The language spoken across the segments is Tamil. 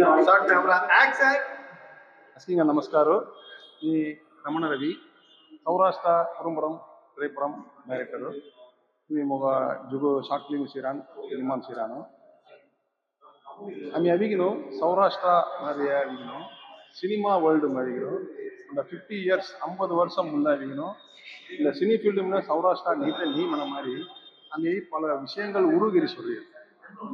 ಶಾರ್ಟ್ ಕ್ಯಾಮ್ರಾ ಆಕ್ಷನ್ அஸ்கிங்க நமஸ்காரம் நீ రమణ రవి సౌరాష్ట్ర కురుంబరం రేపురం డైరెక్టరు మేము ఒక జుగు షార్ట్ ఫిలిం సిరాన్ నిర్మాణం సిరాను ఆమె అవిగిను సౌరాష్ట్ర మాదిరి అవిగిను சினிமா வேர்ல்டு மாதிரியும் அந்த ஃபிஃப்டி இயர்ஸ் ஐம்பது வருஷம் முன்னாடியும் இந்த சினி ஃபீல்டும்ல சௌராஷ்டிரா நீட்ட நீ மன மாதிரி அங்கே பல விஷயங்கள் உருகிரி சொல்லியிருக்கு.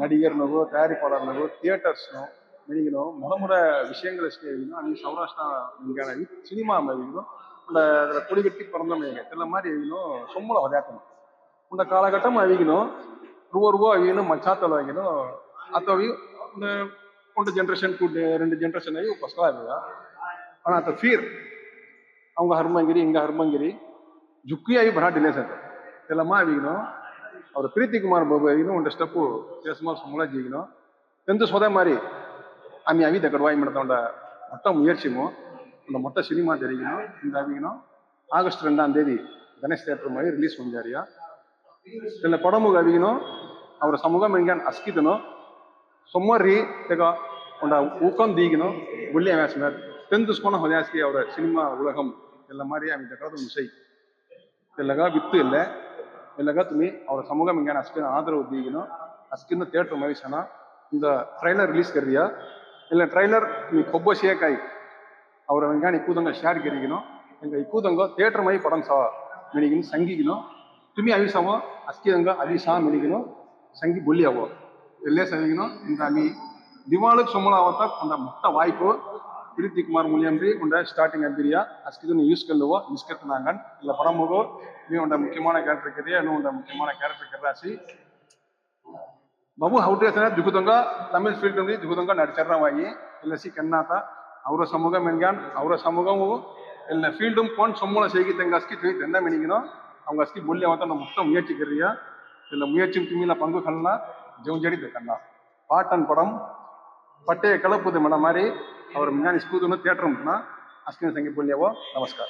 நடிகர்னவோ தயாரிப்பாளர்னவோ தியேட்டர்ஸ்னோ மெனிகனோ முத முத விஷயங்களை செய்யணும் அங்கே சௌராஷ்டிரா இங்கே சினிமா மாதிரியும் இந்த அதில் கொடி கட்டி பிறந்த மைங்க சில மாதிரி அவிக்கணும் சொம்மலை விளையாட்டணும் இந்த காலகட்டம் அவிக்கணும் ரூபா ரூபா அவிக்கணும் மச்சாத்தல் வைக்கணும் அத்தவி இந்த ஒன்று ஜென்ரேஷன் கூட்டு ரெண்டு ஜென்ரேஷன் ஆகி ஃபஸ்ட்டாக இருக்குதா ஆனால் அந்த ಫೀರ್ அவங்க ಹರ್ಮಂಗಿರಿ ಹಿಂಗ ಹರ್ಮಂಗಿರಿ ಜುಕ್ಕಿಯಾಗಿ ಬಹಳ ಡಿಲೇಸ್ ಅಂತ ಇದೆಲ್ಲಮ್ಮ ಅವಿಗನು ಅವ್ರ ಪ್ರೀತಿ ಕುಮಾರ್ ಬಾಬು ಅವಿನು ಒಂದು ಸ್ಟೆಪ್ಪು சும்மா முளைச்சிக்கணும் எந்த சொத மாதிரி அம்மி அவி தக்கடுவாய் மடத்தோட மொத்த முயற்சியும் அந்த மொத்த சினிமா தெரிவிக்கணும் இந்த அவிக்கணும் ஆகஸ்ட் ரெண்டாம் தேதி கணேஷ் தேட்டர் மாதிரி ரிலீஸ் பண்ணியாரியா இதில் படமுக அவிக்கணும் அவர் சமூகம் எங்கே அஸ்கிதனும் ಸೊಮ್ಮರಿ ಈಗ ಒಂದು ஊக்கம் தீக்கணும் புள்ளி அவசியம் தெரிஞ்சுக்கணும் ஹொலியாஸ்கி அவர சினிமா உலகம் ಎಲ್ಲ மாதிரி அவன் தக்காத முசை இல்லைகா வித்து இல்லை இல்லைகா துமி அவர சமூகம் எங்கே அஸ்கின் ஆதரவு தீக்கணும் அஸ்கின் தேட்டர் மகிழ்ச்சனா இந்த ட்ரைலர் ரிலீஸ் கருதியா இல்லை ட்ரைலர் நீ கொப்பசியே காய் அவரை வெங்காயம் இக்கூதங்க ஷேர் கறிக்கணும் எங்கள் இக்கூதங்க தேட்டர் மாதிரி படம் சா மெனிக்கணும் சங்கிக்கணும் துமி அவிசாமோ அஸ்கிதங்க அவிசா மெனிக்கணும் ಸಂಗಿ ಬುಲ್ಲಿ ಅವು ಎಲ್ಲೇ ಸವಿಗಿನೋ ಇಂದ ಮೀ ದಿವಾಳಕ್ಕೆ ಸೊಮ್ಮಳ ಅವತ್ತ ಒಂದ ಮೊತ್ತ ವಾಯ್ಪು ಪ್ರೀತಿ ಕುಮಾರ್ ಮುಲಿಯಂಬ್ರಿ ಉಂಡ ஸ்டார்டிங் அம்பிரியா அஸ்கிது நீ யூஸ் கல்லுவோ நிஸ்கத்து நாங்கன் இல்ல படமுகோ நீ உண்ட முக்கியமான கேரக்டர் கரியா இன்னும் உண்ட முக்கியமான character Babu how to sir దిగుతంగా తమిళ ఫీల్డ్ నుండి దిగుతంగా నడిచారు అయ్యి ఎల్ఎస్సి కన్నాత ಅವರ ಸಮೂಹ ಮೆನ್ಗಾನ್ ಅವರ ಸಮೂಹವು ಎಲ್ಲ ಫೀಲ್ಡುಮ್ ಕೊಂಡು ಸೊಮ್ಮನ ಸೇಗಿದ್ದಂಗೆ ಅಸ್ಕಿ ತಿಳಿ ದಂಡ ಮೆನಿಗಿನೋ ಅವಂಗ ಅಸ್ಕಿ ಮೂಲ್ಯವಂತ ನಮ್ಮ ಮುಕ್ತ ಮುಯಚ್ಚಿಗಿರಿಯ ಇಲ್ಲ ಮುಯಚ್ಚಿನ ತಿಮ್ಮಿಲ ಪಂಗು ಕಣ್ಣ ಜೌಂಜಡಿದ್ದೆ ಕಣ್ಣ ಪಾಟನ್ ಪಡಂ ಪಟ್ಟೆ ಕಳಪುದೆ ಮಡ ಮಾರಿ ಅವರ ಮಿಂಗಾನ್ ಇಸ್ಕೂದನ್ನು ಥಿಯೇಟರ್ ಮುನ್ನ ಅಸ್ಕಿನ ಸಂಗಿ ಪುಣ್ಯವೋ ನಮಸ್ಕಾರ